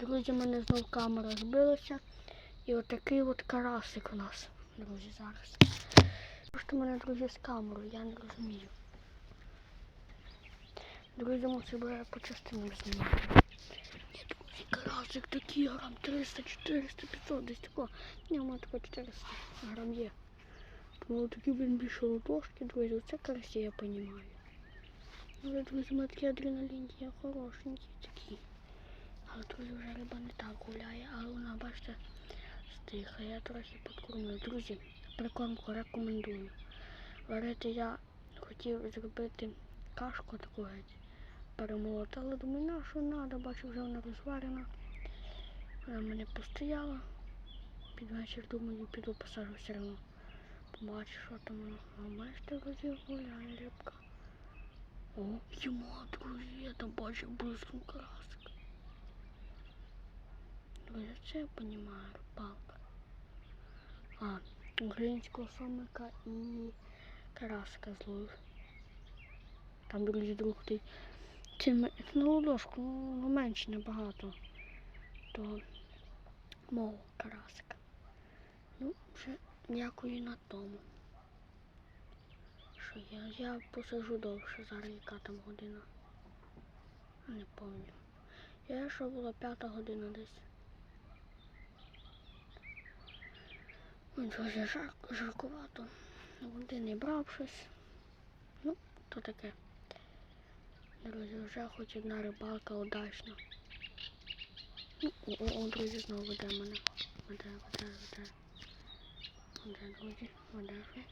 Друзі, в мене знов камера збилася. І отакий от карасик у нас, друзі, зараз. Просто в мене, друзі, з камерою, я не розумію. Друзі, мусив я по частинам знімати. Ні, друзі, карасик такий грам 300, 400, 500, десь такого. Ні, у мене тако 400 грам є. Тому такі, блін, більше ладошки, друзі, це карасі, я розумію. Але, друзі, у мене такі адреналін є хорошенькі такі. Друзі, вже риба не так гуляє, але вона, бачите, стиха. Я трохи підкормлю. Друзі, прикормку рекомендую. Варити я хотів зробити кашку таку геть. Перемолоти, але думаю, на що треба, бачу, вже вона розварена. Вона мене постояла. Під вечір думаю, піду посажу все одно. Побачу, що там воно. А бачите, друзі, гуляє рибка. О, йому, друзі, я там бачив близько красик. Друзі, це я понімаю, рибалка. А, українського сомика і карасика зловив. Там, друзі, друг ти. Чим ну, ладошку, ну менше набагато. То мов карасика. Ну, вже дякую на тому. Що я, я посажу довше, зараз яка там година. Не пам'ятаю. Я що була п'ята година десь. Дуже жаркувато. Води не брав щось. Ну, то таке. Друзі, вже хоч одна рибалка удачна. Ну, о, о, друзі, знову веде мене. Веде, веде, веде. Веде, друзі, веде щось.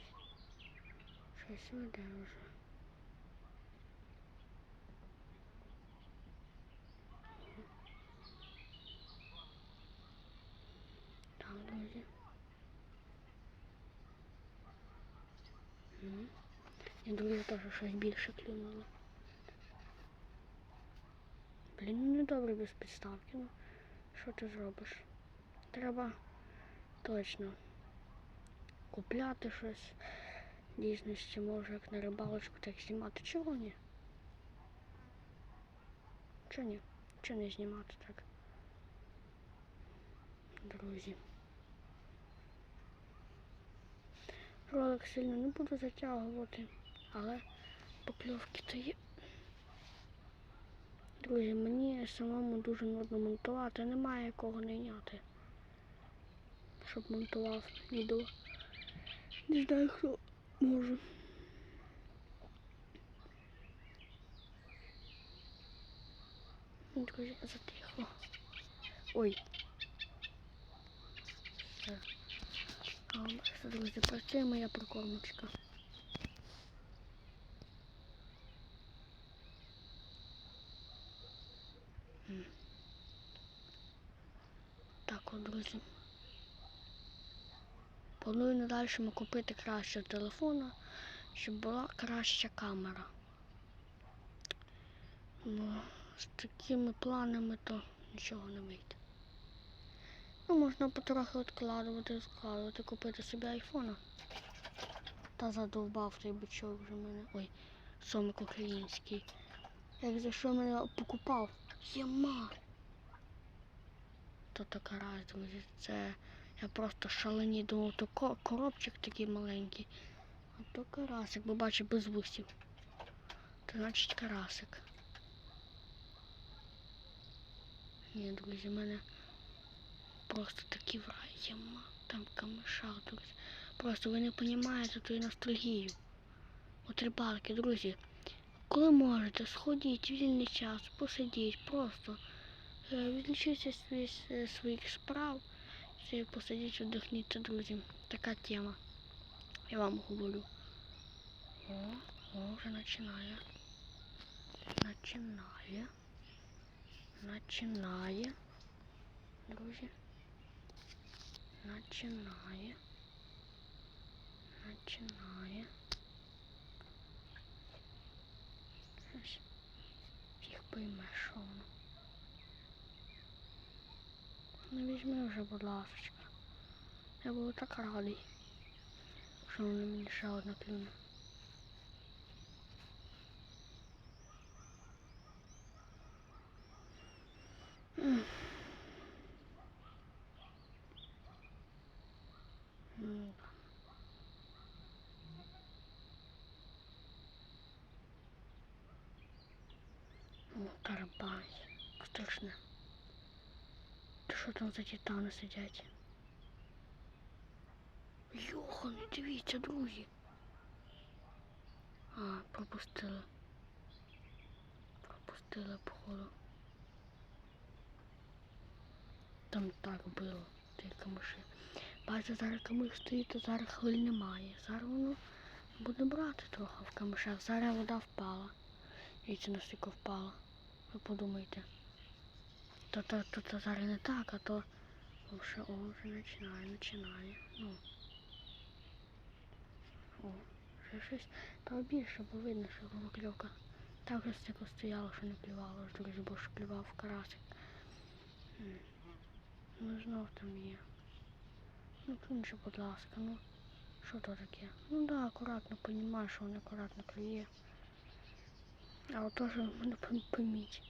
Щось веде вже. Так, друзі. Мгм. І друзі теж щось більше клюнуло. Блін, ну недобре без підставки. Ну, що ти зробиш? Треба точно купляти щось. Дійсності може як на рибалочку так знімати. Чого ні? Чого ні? Чого не знімати так? Друзі. Ролик сильно не буду затягувати, але покльовки то є. Друзі, мені самому дуже нудно монтувати, немає кого найняти, щоб монтував відео. Не знаю, хто може. Друзі, затихло. Ой. А, бачите, друзі, працює моя прикормочка. Так, от, друзі. Планую надальшому купити кращого телефона, щоб була краща камера. Ну, з такими планами то нічого не вийде. Ну, можна потрохи відкладувати, відкладувати, купити собі айфона. Та задовбав той бичок вже мене. Ой, сомик український. Як за що мене покупав? Єма. То така друзі, це я просто шалені думав, то ко- коробчик такий маленький. А то карасик, бо бачу без вусів. То значить карасик. Ні, друзі, в мене просто такі враєма. Там камешах, друзі. Просто ви не розумієте ту ностальгію. От рибалки, друзі. Коли можете, сходіть вільний час, посидіть, просто е, відлічіться свої, е, своїх справ, посидіть, віддихніться, друзі. Така тема. Я вам говорю. О, о, вже починає. Починає. Починає. Друзі. Починає. Починає. Щось Їх пойме, що воно. Ну візьми вже, будь ласка. Я був так радий, що вони мені ще одна клюне. М. Рабась. Страшне. То що там за титани сидять? Йохан, дивіться, друзі. А, пропустили. Пропустили, походу. Там так було, ті камиші. Бачите, зараз камиш стоїть, то зараз хвиль немає. Зараз воно буде брати трохи в камишах. Зараз вода впала. Дивіться, наскільки впала. Ви подумайте. То, то, то, то зараз не так, а то вже, о, вже починає, починає. Ну. О, вже щось побільше, бо видно, що покльовка. Так вже стільки стояло, що не клювало, ж друзі, бо ж клював карасик. Ну знов там є. Ну клюньше, будь ласка, ну що то таке? Ну да, акуратно понімаю, що він акуратно клює. А от теж мене поміть.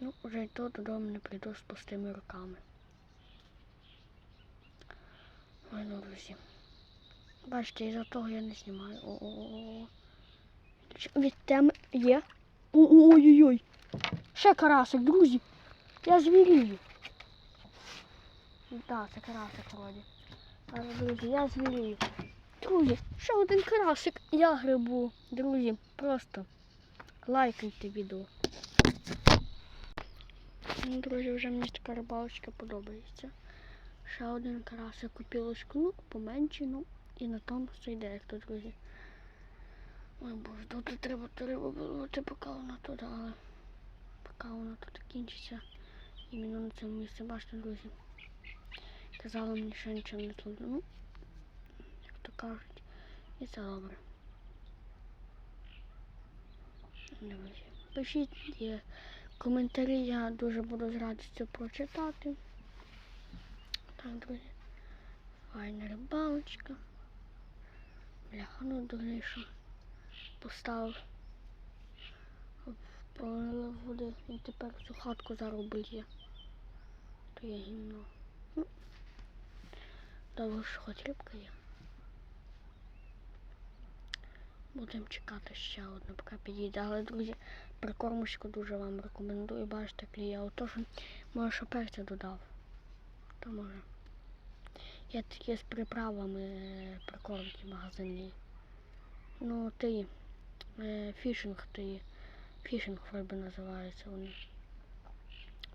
Ну, вже й то додому не прийду з пустими руками. Ой, ну, друзі. Бачите, із-за того я не знімаю. О -о -о -о. Від теми є. Ой-ой-ой. Ще карасик, друзі. Я звірію. Так, це карасик вроді. Але, друзі, я звірію. Друзі, ще один карасик. Я грибу. Друзі, просто лайкайте відео. Ну, друзі, вже мені така рибалочка подобається. Ще один карасик купілочку, ну, поменше, ну, і на тому все йде, як то, друзі. Ой, боже, тут треба ту рибу виловити, поки вона туди, але поки вона тут кінчиться. Іменно на цьому місці, бачите, друзі. Казала мені, що нічого не тут. То кажуть, і це добре. Друзі, пишіть коментарі, я дуже буду з радістю прочитати. Так, друзі. Файна рибалочка. Бляха, ну дурний, що поставив. Полив води. Він тепер цю хатку б'є. То є гімно. Ну, добре, що хоч рибка є. Будемо чекати ще одну, поки підійде. Але, друзі, прикормочку дуже вам рекомендую. Бачите, кліє. Отож, може, що перця додав. То може. Я такі з приправами е, прикормки магазинні. Ну, ти е, фішинг ти. Фішинг риби називаються вони.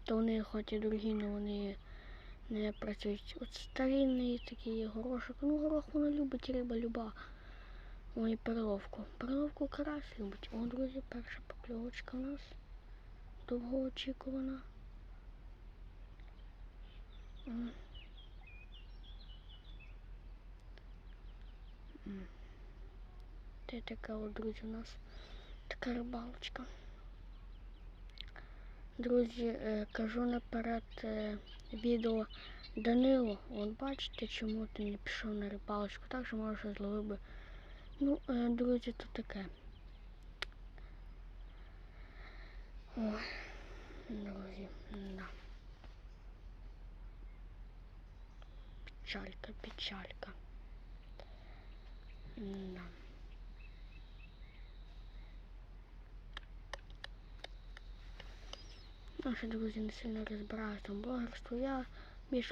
То вони хоч і дорогі, але вони не працюють. От старинний такий горошок. Ну, горох вона любить, риба люба. Ой, перловку. Перловку карась любить. О, друзі, перша покльовочка у нас. Довгоочікувана. Це така от, друзі, у нас така рибалочка. Друзі, е, кажу наперед е, відео Данило. От бачите, чому ти не пішов на рибалочку, так що може зловив би. Ну, друзі, то таке. Ой, друзі, да. Печалька, печалька. Да. Наші друзі не сильно розбираються в блогерство. Я більш